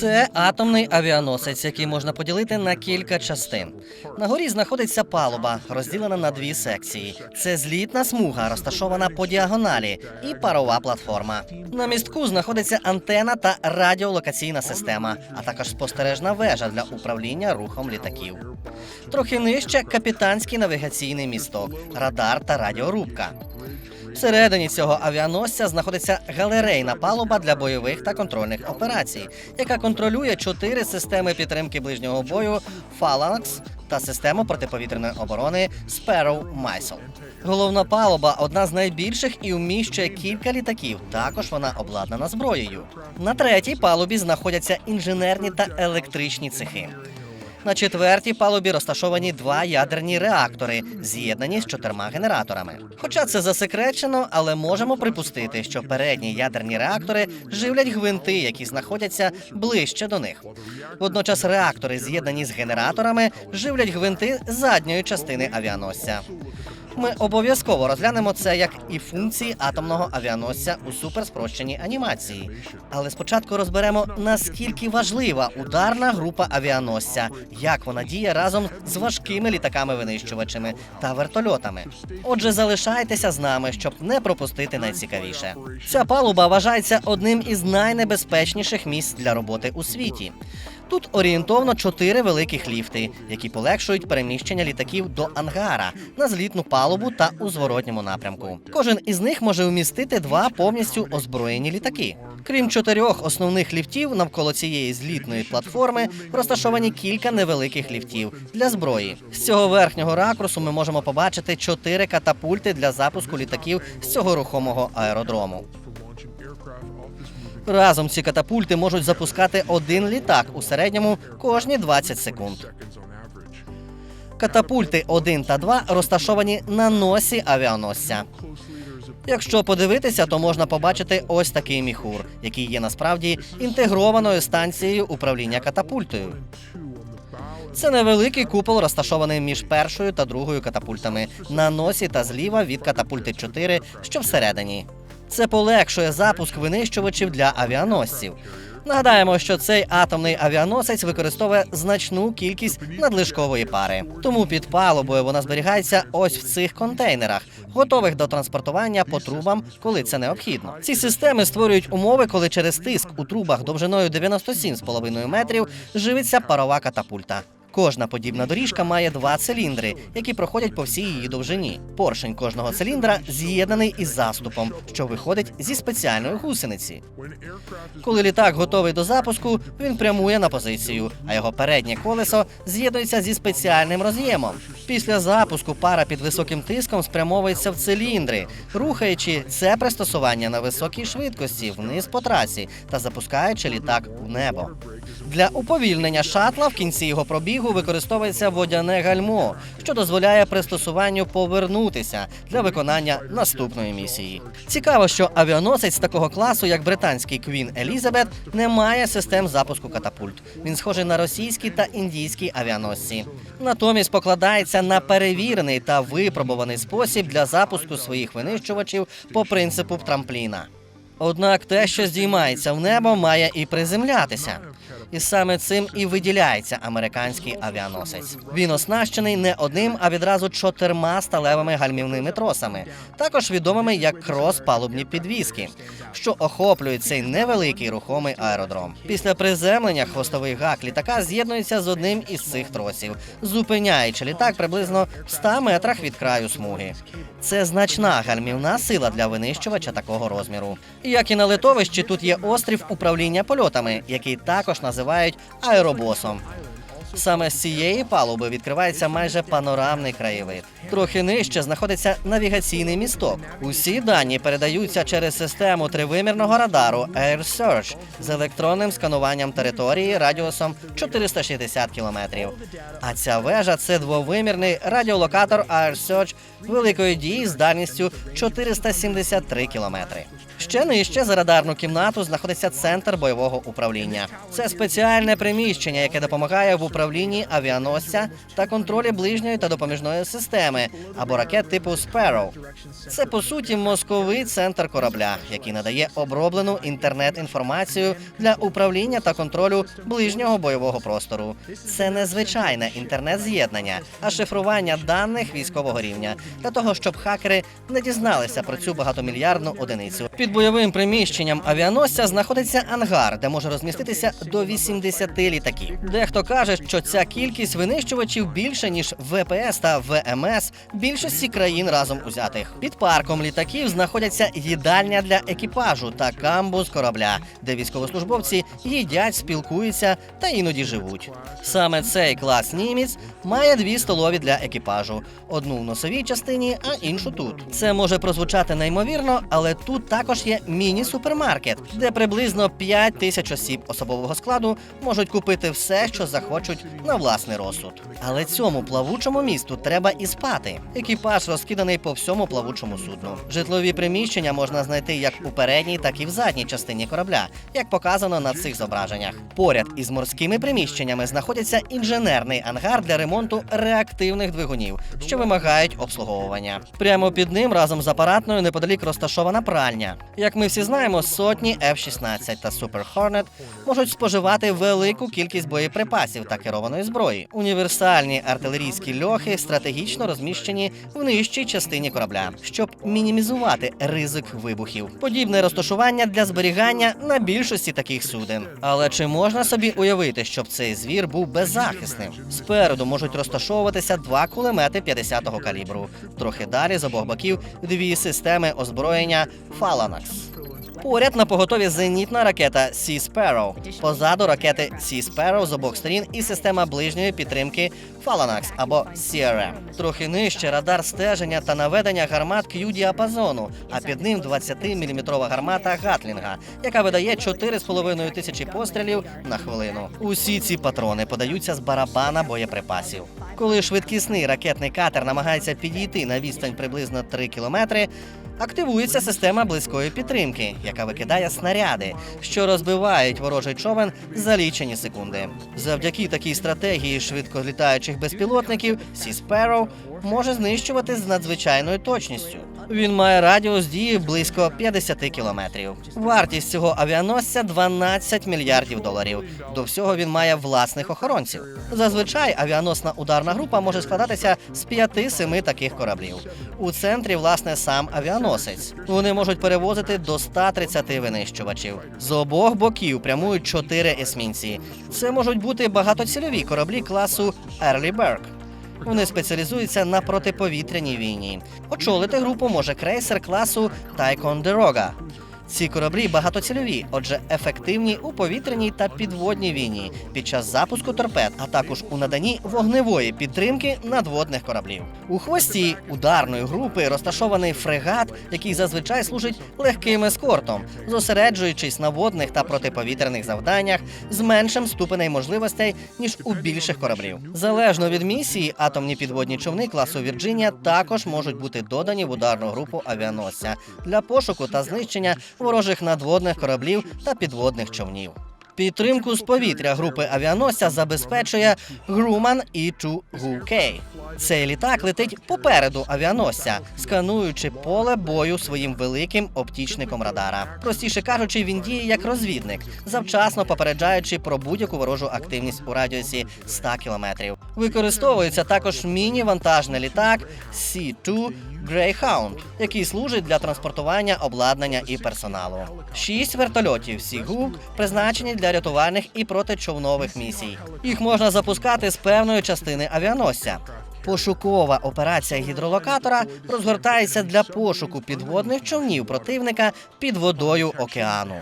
Це атомний авіаносець, який можна поділити на кілька частин. На горі знаходиться палуба, розділена на дві секції. Це злітна смуга, розташована по діагоналі, і парова платформа. На містку знаходиться антена та радіолокаційна система, а також спостережна вежа для управління рухом літаків. Трохи нижче капітанський навігаційний місток, радар та радіорубка. Всередині цього авіаносця знаходиться галерейна палуба для бойових та контрольних операцій, яка контролює чотири системи підтримки ближнього бою Phalanx та систему протиповітряної оборони Sparrow Missile. Головна палуба одна з найбільших і вміщує кілька літаків. Також вона обладнана зброєю. На третій палубі знаходяться інженерні та електричні цехи. На четвертій палубі розташовані два ядерні реактори, з'єднані з чотирма генераторами. Хоча це засекречено, але можемо припустити, що передні ядерні реактори живлять гвинти, які знаходяться ближче до них. Водночас реактори, з'єднані з генераторами, живлять гвинти задньої частини авіаносця. Ми обов'язково розглянемо це як і функції атомного авіаносця у суперспрощеній анімації. Але спочатку розберемо, наскільки важлива ударна група авіаносця, як вона діє разом з важкими літаками-винищувачами та вертольотами. Отже, залишайтеся з нами, щоб не пропустити найцікавіше. Ця палуба вважається одним із найнебезпечніших місць для роботи у світі. Тут орієнтовно чотири великих ліфти, які полегшують переміщення літаків до ангара на злітну палубу та у зворотньому напрямку. Кожен із них може вмістити два повністю озброєні літаки. Крім чотирьох основних ліфтів, навколо цієї злітної платформи розташовані кілька невеликих ліфтів для зброї. З цього верхнього ракурсу ми можемо побачити чотири катапульти для запуску літаків з цього рухомого аеродрому. Разом ці катапульти можуть запускати один літак у середньому кожні 20 секунд. Катапульти 1 та 2 розташовані на носі авіаносця. Якщо подивитися, то можна побачити ось такий міхур, який є насправді інтегрованою станцією управління катапультою. Це невеликий купол, розташований між першою та другою катапультами на носі та зліва від катапульти 4, що всередині. Це полегшує запуск винищувачів для авіаносців. Нагадаємо, що цей атомний авіаносець використовує значну кількість надлишкової пари. Тому під палубою вона зберігається ось в цих контейнерах, готових до транспортування по трубам, коли це необхідно. Ці системи створюють умови, коли через тиск у трубах довжиною 97,5 метрів живиться парова катапульта. Кожна подібна доріжка має два циліндри, які проходять по всій її довжині. Поршень кожного циліндра з'єднаний із заступом, що виходить зі спеціальної гусениці. Коли літак готовий до запуску, він прямує на позицію, а його переднє колесо з'єднується зі спеціальним роз'ємом. Після запуску пара під високим тиском спрямовується в циліндри, рухаючи це пристосування на високій швидкості вниз по трасі та запускаючи літак у небо. Для уповільнення шатла в кінці його пробігу використовується водяне гальмо, що дозволяє пристосуванню повернутися для виконання наступної місії. Цікаво, що авіаносець такого класу, як британський Квін Елізабет, не має систем запуску катапульт. Він схожий на російські та індійські авіаносці. Натомість покладається на перевірений та випробуваний спосіб для запуску своїх винищувачів по принципу трампліна. Однак те, що здіймається в небо, має і приземлятися. І саме цим і виділяється американський авіаносець. Він оснащений не одним, а відразу чотирма сталевими гальмівними тросами, також відомими як крос-палубні підвіски, що охоплюють цей невеликий рухомий аеродром. Після приземлення хвостовий гак літака з'єднується з одним із цих тросів, зупиняючи літак приблизно в 100 метрах від краю смуги. Це значна гальмівна сила для винищувача такого розміру. Як і на литовищі, тут є острів управління польотами, який також називають аеробосом. Саме з цієї палуби відкривається майже панорамний краєвид. Трохи нижче знаходиться навігаційний місток. Усі дані передаються через систему тривимірного радару Air Search з електронним скануванням території радіусом 460 кілометрів. А ця вежа це двовимірний радіолокатор Air Search великої дії з дальністю 473 кілометри. Ще нижче за радарну кімнату знаходиться центр бойового управління. Це спеціальне приміщення, яке допомагає в управлінні управлінні авіаносця та контролі ближньої та допоміжної системи або ракет типу Sparrow. Це по суті мозковий центр корабля, який надає оброблену інтернет-інформацію для управління та контролю ближнього бойового простору. Це не звичайне інтернет-з'єднання, а шифрування даних військового рівня для того, щоб хакери не дізналися про цю багатомільярдну одиницю. Під бойовим приміщенням авіаносця знаходиться ангар, де може розміститися до 80 літаків. Дехто каже, що ця кількість винищувачів більше ніж ВПС та ВМС більшості країн разом узятих. Під парком літаків знаходяться їдальня для екіпажу та камбуз корабля, де військовослужбовці їдять, спілкуються та іноді живуть. Саме цей клас німець має дві столові для екіпажу: одну в носовій частині, а іншу тут. Це може прозвучати неймовірно, але тут також є міні-супермаркет, де приблизно 5 тисяч осіб особового складу можуть купити все, що захочуть на власний розсуд. Але цьому плавучому місту треба і спати. Екіпаж розкиданий по всьому плавучому судну. Житлові приміщення можна знайти як у передній, так і в задній частині корабля, як показано на цих зображеннях. Поряд із морськими приміщеннями знаходиться інженерний ангар для ремонту реактивних двигунів, що вимагають обслуговування. Прямо під ним разом з апаратною неподалік розташована пральня. Як ми всі знаємо, сотні F-16 та Super Hornet можуть споживати велику кількість боєприпасів та керованої зброї. Універсальні артилерійські льохи стратегічно розміщені в нижчій частині корабля, щоб мінімізувати ризик вибухів. Подібне розташування для зберігання на більшості таких суден. Але чи можна собі уявити, щоб цей звір був беззахисним? Спереду можуть розташовуватися два кулемети 50-го калібру. Трохи далі з обох боків дві системи озброєння Phalanx. Поряд на поготові зенітна ракета Sea Sparrow. Позаду ракети Sea Sparrow з обох сторін і система ближньої підтримки Phalanx або CRM. Трохи нижче радар стеження та наведення гармат Q-діапазону, а під ним 20-мм гармата Гатлінга, яка видає 4,5 тисячі пострілів на хвилину. Усі ці патрони подаються з барабана боєприпасів. Коли швидкісний ракетний катер намагається підійти на відстань приблизно 3 кілометри, активується система близької підтримки, яка викидає снаряди, що розбивають ворожий човен за лічені секунди. Завдяки такій стратегії швидколітаючих безпілотників Сі Sparrow може знищувати з надзвичайною точністю. Він має радіус дії близько 50 кілометрів. Вартість цього авіаносця 12 мільярдів доларів. До всього він має власних охоронців. Зазвичай авіаносна ударна група може складатися з 5-7 таких кораблів. У центрі, власне, сам авіаносець. Вони можуть перевозити до 130 винищувачів. З обох боків прямують 4 есмінці. Це можуть бути багатоцільові кораблі класу Berg. Вони спеціалізуються на протиповітряній війні. Очолити групу може крейсер класу Тайкондерога. Ці кораблі багатоцільові, отже, ефективні у повітряній та підводній війні під час запуску торпед, а також у наданні вогневої підтримки надводних кораблів. У хвості ударної групи розташований фрегат, який зазвичай служить легким ескортом, зосереджуючись на водних та протиповітряних завданнях з меншим ступенем можливостей ніж у більших кораблів. Залежно від місії, атомні підводні човни класу Вірджинія також можуть бути додані в ударну групу авіаносця для пошуку та знищення ворожих надводних кораблів та підводних човнів. Підтримку з повітря групи авіаносця забезпечує Grumman E2 GUK. Цей літак летить попереду авіаносця, скануючи поле бою своїм великим оптічником радара. Простіше кажучи, він діє як розвідник, завчасно попереджаючи про будь-яку ворожу активність у радіусі 100 кілометрів. Використовується також міні-вантажний літак C2 Greyhound, який служить для транспортування обладнання і персоналу. Шість вертольотів Сігук призначені для рятувальних і протичовнових місій. Їх можна запускати з певної частини авіаносця. Пошукова операція гідролокатора розгортається для пошуку підводних човнів противника під водою океану.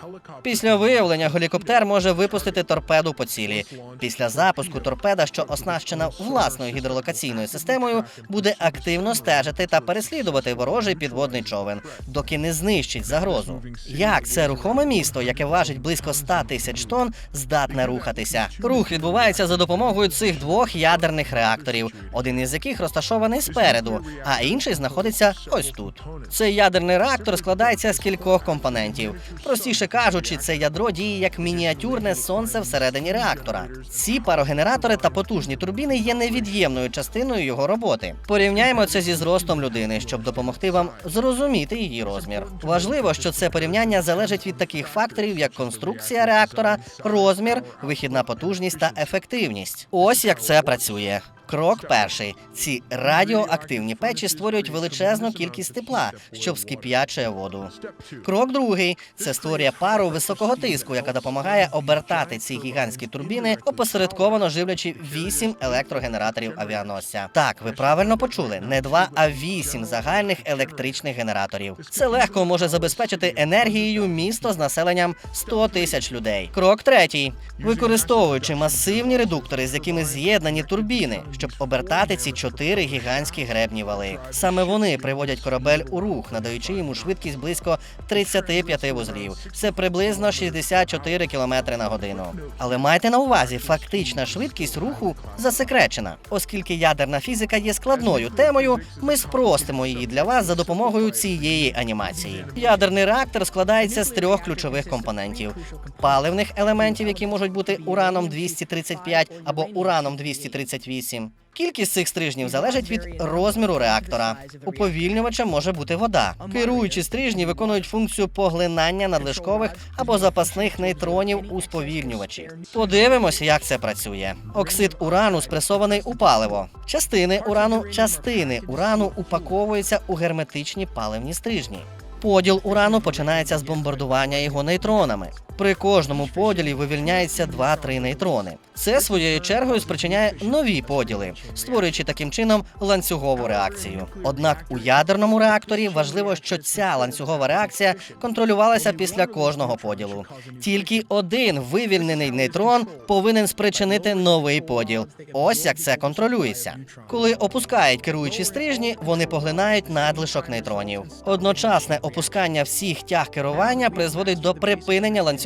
Після виявлення гелікоптер може випустити торпеду по цілі. Після запуску торпеда, що оснащена власною гідролокаційною системою, буде активно стежити та переслідувати ворожий підводний човен, доки не знищить загрозу. Як це рухоме місто, яке важить близько 100 тисяч тонн, здатне рухатися? Рух відбувається за допомогою цих двох ядерних реакторів, один із яких розташований спереду, а інший знаходиться ось тут. Цей ядерний реактор складається з кількох компонентів. Простіше кажучи, це ядро діє як мініатюрне сонце всередині реактора. Ці парогенератори та потужні турбіни є невід'ємною частиною його роботи. Порівняємо це зі зростом людини, щоб допомогти вам зрозуміти її розмір. Важливо, що це порівняння залежить від таких факторів, як конструкція реактора, розмір, вихідна потужність та ефективність. Ось як це працює. Крок перший: ці радіоактивні печі створюють величезну кількість тепла, що вскип'ячує воду. Крок другий це створює пару високого тиску, яка допомагає обертати ці гігантські турбіни, опосередковано живлячи вісім електрогенераторів авіаносця. Так, ви правильно почули, не два, а вісім загальних електричних генераторів. Це легко може забезпечити енергією місто з населенням 100 тисяч людей. Крок третій: використовуючи масивні редуктори, з якими з'єднані турбіни, щоб обертати ці чотири гігантські гребні вали. Саме вони приводять корабель у рух, надаючи йому швидкість близько 35 вузлів. Це приблизно 64 км на годину. Але майте на увазі, фактична швидкість руху засекречена. Оскільки ядерна фізика є складною темою, ми спростимо її для вас за допомогою цієї анімації. Ядерний реактор складається з трьох ключових компонентів: паливних елементів, які можуть бути ураном 235 або ураном 238. Кількість цих стрижнів залежить від розміру реактора. Уповільнювачем може бути вода. Керуючі стрижні виконують функцію поглинання надлишкових або запасних нейтронів у сповільнювачі. Подивимося, як це працює. Оксид урану спресований у паливо. Частини урану, частини урану упаковуються у герметичні паливні стрижні. Поділ урану починається з бомбардування його нейтронами. При кожному поділі вивільняється 2-3 нейтрони. Це своєю чергою спричиняє нові поділи, створюючи таким чином ланцюгову реакцію. Однак у ядерному реакторі важливо, що ця ланцюгова реакція контролювалася після кожного поділу. Тільки один вивільнений нейтрон повинен спричинити новий поділ. Ось як це контролюється. Коли опускають керуючі стрижні, вони поглинають надлишок нейтронів. Одночасне опускання всіх тяг керування призводить до припинення ланцюгової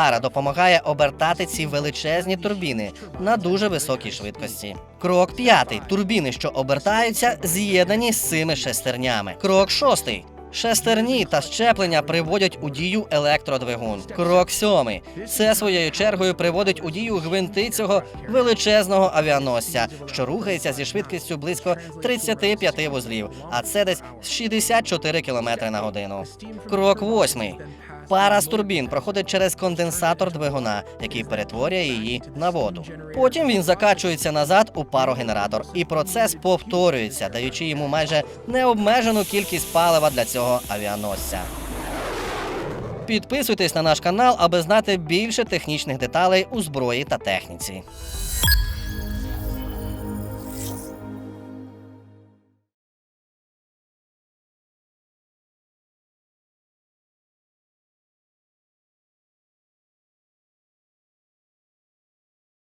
Розглянемо цей процес покроково. Крок перший: ядерний реактор нагріває воду до 320 градусів Цельсія. Крок другий: регулятор тиску відповідає за те, щоб вода не перетворювалася на пару. Крок третій: високий тиск проходить через парогенератор. Саме тут потрібно перетворити воду на пару високого тиску. Крок четвертий: пара допомагає обертати ці величезні турбіни на дуже високій швидкості. Крок п'ятий: турбіни, що обертаються, з'єднані з цими шестернями. Крок шостий. Шестерні та щеплення приводять у дію електродвигун. Крок сьомий. Це своєю чергою приводить у дію гвинти цього величезного авіаносця, що рухається зі швидкістю близько 35 вузлів, а це десь 64 км на годину. Крок восьмий. Пара з турбін проходить через конденсатор двигуна, який перетворює її на воду. Потім він закачується назад у парогенератор, і процес повторюється, даючи йому майже необмежену кількість палива для цього авіаносця. Підписуйтесь на наш канал, аби знати більше технічних деталей у зброї та техніці.